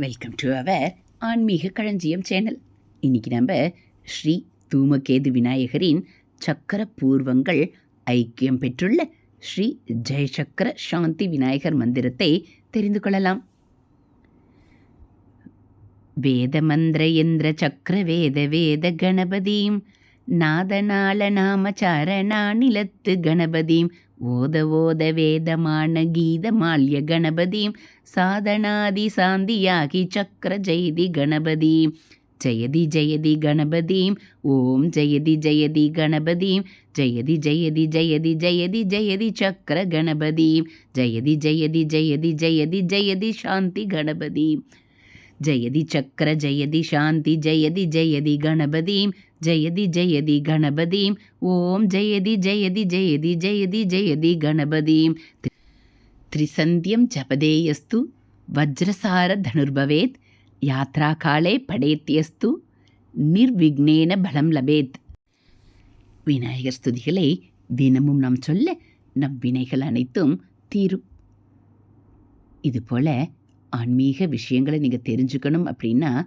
Welcome to our ஆன்மீக களஞ்சியம் channel. இன்னைக்கு நம்ம ஸ்ரீ தூமகேது விநாயகரின் சக்கர பூர்வங்கள் ஐக்கியம் பெற்றுள்ள ஸ்ரீ ஜெயசக்கர சாந்தி விநாயகர் மந்திரத்தை தெரிந்து கொள்ளலாம். வேதமந்திர யந்திர சக்கர வேத வேத கணபதியும் நாதநாள நாம சரணாநிலத்து கணபதியும் ஓத ஓத வேதமான கீதமால்ய கணபதியும் சாதனாதி சாந்தியாகி சக்கர ஜெயதி கணபதியும் ஜெயதி ஜெயதி கணபதியும் ஓம் ஜெயதி ஜெயதி கணபதியும் ஜெயதி ஜெயதி ஜெயதி ஜெயதி ஜெயதி சக்கர கணபதியும் ஜெயதி ஜெயதி ஜெயதி ஜெயதி ஜெயதி சாந்தி கணபதியும் ஜெயதி சக்கர ஜெயதி சாந்தி ஜெயதி ஜெயதி கணபதியும் ஜெயதி ஜெயதி கணபதிம். ஓம் ஜெயதி ஜெயதி ஜெயதி ஜெயதி ஜெயதி கணபதிம். த்ரிசந்தியம் ஜபதேயஸ்து வஜ்ரசார தனுர்பவேத். யாத்ராகாலே படேத்தியஸ்து. நிர்விக்னேன பலம் லபேத். விநாயகர் ஸ்துதிகளை தினமும் நாம் சொல்ல நம் வினைகள் அனைத்தும் தீரும். இதுபோல் ஆன்மீக விஷயங்களை நீங்கள் தெரிஞ்சுக்கணும் அப்படின்னா